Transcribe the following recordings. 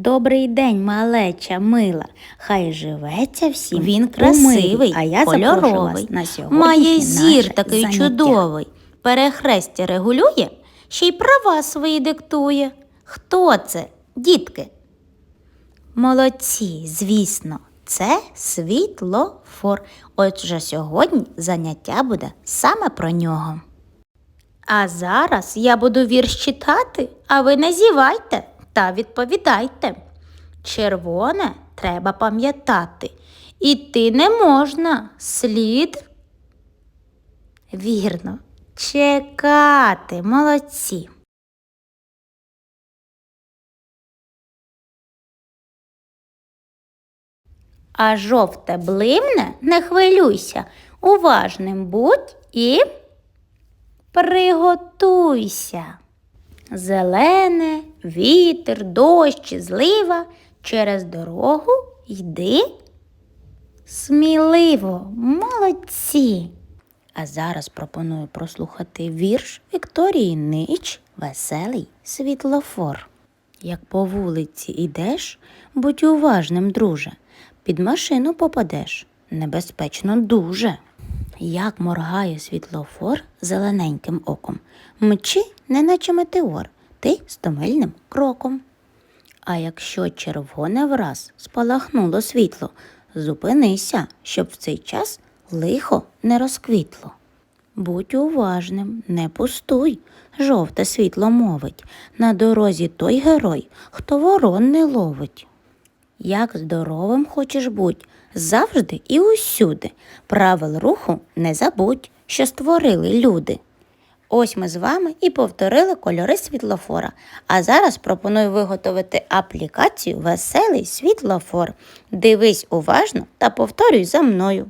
Добрий день, малеча мила. Хай живеться всім. Він красивий, а я кольоровий, на сьогоднішнє Має зір такий заняття. чудовий. Перехрестя регулює, ще й права свої диктує. Хто це, дітки? Молодці, звісно, це світлофор. Отже, сьогодні заняття буде саме про нього. А зараз я буду вірш читати, а ви не зівайте та відповідайте. Червоне треба пам'ятати. Іти не можна, слід. Вірно, чекати, молодці. А жовте блимне, не хвилюйся, уважним будь і приготуйся. Зелене, вітер, дощ, злива через дорогу йди. Сміливо, молодці. А зараз пропоную прослухати вірш Вікторії Нич Веселий світлофор. Як по вулиці ідеш, будь уважним, друже, під машину попадеш, небезпечно дуже. Як моргає світлофор зелененьким оком, мчи, неначе метеор, ти стомильним кроком. А якщо червоне враз спалахнуло світло, зупинися, щоб в цей час лихо не розквітло. Будь уважним, не пустуй, жовте світло мовить. На дорозі той герой, хто ворон не ловить. Як здоровим хочеш будь, завжди і усюди. Правил руху не забудь, що створили люди. Ось ми з вами і повторили кольори світлофора. А зараз пропоную виготовити аплікацію Веселий світлофор. Дивись уважно та повторюй за мною.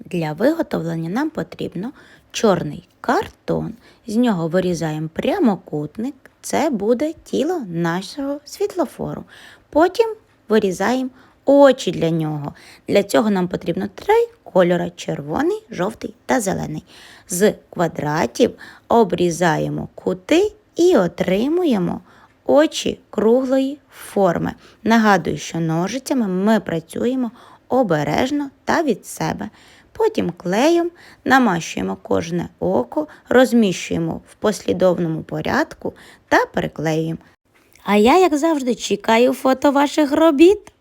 Для виготовлення нам потрібно чорний картон. З нього вирізаємо прямокутник. Це буде тіло нашого світлофору. Потім вирізаємо очі для нього. Для цього нам потрібно три кольори червоний, жовтий та зелений. З квадратів обрізаємо кути і отримуємо очі круглої форми. Нагадую, що ножицями ми працюємо обережно та від себе. Потім клеєм намащуємо кожне око, розміщуємо в послідовному порядку та переклеюємо. А я, як завжди, чекаю фото ваших робіт.